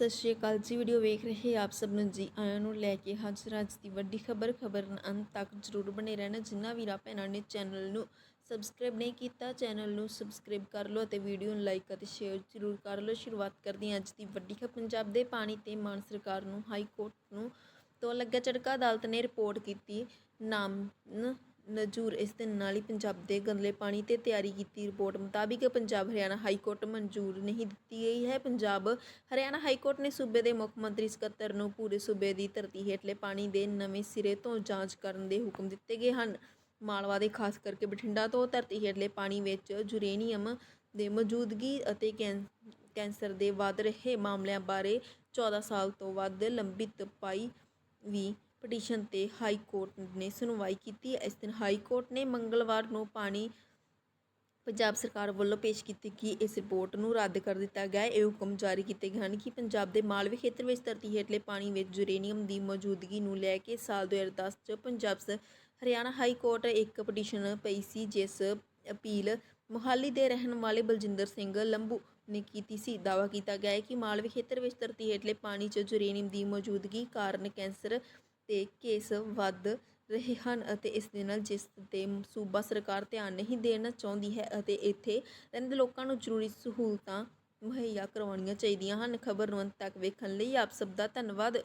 ਸਤਿ ਸ਼੍ਰੀ ਅਕਾਲ ਜੀ ਵੀਡੀਓ ਵੇਖ ਰਹੇ ਆਪ ਸਭ ਨੂੰ ਜੀ। ਆਇਆਂ ਨੂੰ ਲੈ ਕੇ ਹਾਜ਼ਰ ਅੱਜ ਦੀ ਵੱਡੀ ਖਬਰ। ਖਬਰ ਅੰਤ ਤੱਕ ਜਰੂਰ ਬਣੇ ਰਹਿਣਾ। ਜਿਨ੍ਹਾਂ ਵੀਰਾ ਭੈਣਾਂ ਨੇ ਚੈਨਲ ਨੂੰ ਸਬਸਕ੍ਰਾਈਬ ਨਹੀਂ ਕੀਤਾ ਚੈਨਲ ਨੂੰ ਸਬਸਕ੍ਰਾਈਬ ਕਰ ਲਓ ਅਤੇ ਵੀਡੀਓ ਨੂੰ ਲਾਈਕ ਅਤੇ ਸ਼ੇਅਰ ਜਰੂਰ ਕਰ ਲਓ। ਸ਼ੁਰੂਆਤ ਕਰਦੇ ਹਾਂ ਅੱਜ ਦੀ ਵੱਡੀ ਖਬਰ। ਪੰਜਾਬ ਦੇ ਪਾਣੀ ਤੇ ਮਾਨ ਸਰਕਾਰ ਨੂੰ, ਹਾਈ ਕੋਰਟ ਨੂੰ ਤੋਂ ਲੱਗਾ ਝਟਕਾ। ਅਦਾਲਤ ਨੇ ਰਿਪੋਰਟ ਕੀਤੀ ਨਾਮ ਨਜੂਰ ਇਸ ਦੇ ਨਾਲ ਹੀ ਪੰਜਾਬ ਦੇ ਗੰਦਲੇ ਪਾਣੀ ਤੇ ਤਿਆਰੀ ਕੀਤੀ ਰਿਪੋਰਟ ਮੁਤਾਬਿਕ ਪੰਜਾਬ ਹਰਿਆਣਾ ਹਾਈ ਕੋਰਟ ਮਨਜ਼ੂਰ ਨਹੀਂ ਦਿੱਤੀ ਗਈ ਹੈ। ਪੰਜਾਬ ਹਰਿਆਣਾ ਹਾਈ ਕੋਰਟ ਨੇ ਸੂਬੇ ਦੇ ਮੁੱਖ ਮੰਤਰੀ ਸਕੱਤਰ ਨੂੰ ਪੂਰੇ ਸੂਬੇ ਦੀ ਧਰਤੀ ਹੇਠਲੇ ਪਾਣੀ ਦੇ ਨਵੇਂ ਸਿਰੇ ਤੋਂ ਜਾਂਚ ਕਰਨ ਦੇ ਹੁਕਮ ਦਿੱਤੇ ਗਏ ਹਨ। ਮਾਲਵਾ ਦੇ ਖਾਸ ਕਰਕੇ ਬਠਿੰਡਾ ਤੋਂ ਧਰਤੀ ਹੇਠਲੇ ਪਾਣੀ ਵਿੱਚ ਯੂਰੇਨੀਅਮ ਦੇ ਮੌਜੂਦਗੀ ਅਤੇ ਕੈਂ- ਕੈਂਸਰ ਦੇ ਵੱਧ ਰਹੇ ਮਾਮਲਿਆਂ ਬਾਰੇ 14 ਸਾਲ ਤੋਂ ਵੱਧ ਲੰਬਿਤ ਪਾਈ ਵੀ ਪਟੀਸ਼ਨ ਤੇ ਹਾਈ ਕੋਰਟ ਨੇ ਸੁਣਵਾਈ ਕੀਤੀ ਇਸ ਦਿਨ ਹਾਈ ਕੋਰਟ ਨੇ ਮੰਗਲਵਾਰ ਨੂੰ ਪਾਣੀ ਪੰਜਾਬ ਸਰਕਾਰ ਵੱਲੋਂ ਪੇਸ਼ ਕੀਤੀ ਗਈ ਇਸ ਰਿਪੋਰਟ ਨੂੰ ਰੱਦ ਕਰ ਦਿੱਤਾ ਗਿਆ ਹੈ। ਇਹ ਹੁਕਮ ਜਾਰੀ ਕੀਤੇ ਗਏ ਹਨ ਕਿ ਪੰਜਾਬ ਦੇ ਮਾਲਵੇ ਖੇਤਰ ਵਿੱਚ ਧਰਤੀ ਹੇਠਲੇ ਪਾਣੀ ਵਿੱਚ ਯੂਰੇਨੀਅਮ ਦੀ ਮੌਜੂਦਗੀ ਨੂੰ ਲੈ ਕੇ ਸਾਲ 2010 ਚ ਪੰਜਾਬ ਸ ਹਰਿਆਣਾ ਹਾਈ ਕੋਰਟ ਇੱਕ ਪਟੀਸ਼ਨ ਪਈ ਸੀ, ਜਿਸ ਅਪੀਲ ਮੁਹਾਲੀ ਦੇ ਰਹਿਣ ਵਾਲੇ ਬਲਜਿੰਦਰ ਸਿੰਘ ਲੰਬੂ ਨੇ ਕੀਤੀ ਸੀ ਦਾਅਵਾ ਕੀਤਾ ਗਿਆ ਹੈ ਕਿ ਮਾਲਵੇ ਖੇਤਰ ਵਿੱਚ ਧਰਤੀ ਹੇਠਲੇ ਪਾਣੀ 'ਚ ਯੂਰੇਨੀਅਮ ਦੀ ਮੌਜੂਦਗੀ ਕਾਰਨ ਕੈਂਸਰ ਤੇ ਕੇਸ ਵੱਧ ਰਹੇ ਹਨ ਅਤੇ ਇਸ ਦੇ ਨਾਲ ਜਿਸ ਤੇ ਸੂਬਾ ਸਰਕਾਰ ਧਿਆਨ ਨਹੀਂ ਦੇਣਾ ਚਾਹੁੰਦੀ ਹੈ ਅਤੇ ਇੱਥੇ ਰਹਿੰਦੇ ਲੋਕਾਂ ਨੂੰ ਜ਼ਰੂਰੀ ਸਹੂਲਤਾਂ ਮੁਹੱਈਆ ਕਰਵਾਉਣੀਆਂ ਚਾਹੀਦੀਆਂ ਹਨ। ਖਬਰ ਨੂੰ ਅੰਤ ਤੱਕ ਵੇਖਣ ਲਈ ਆਪ ਸਭ ਦਾ ਧੰਨਵਾਦ।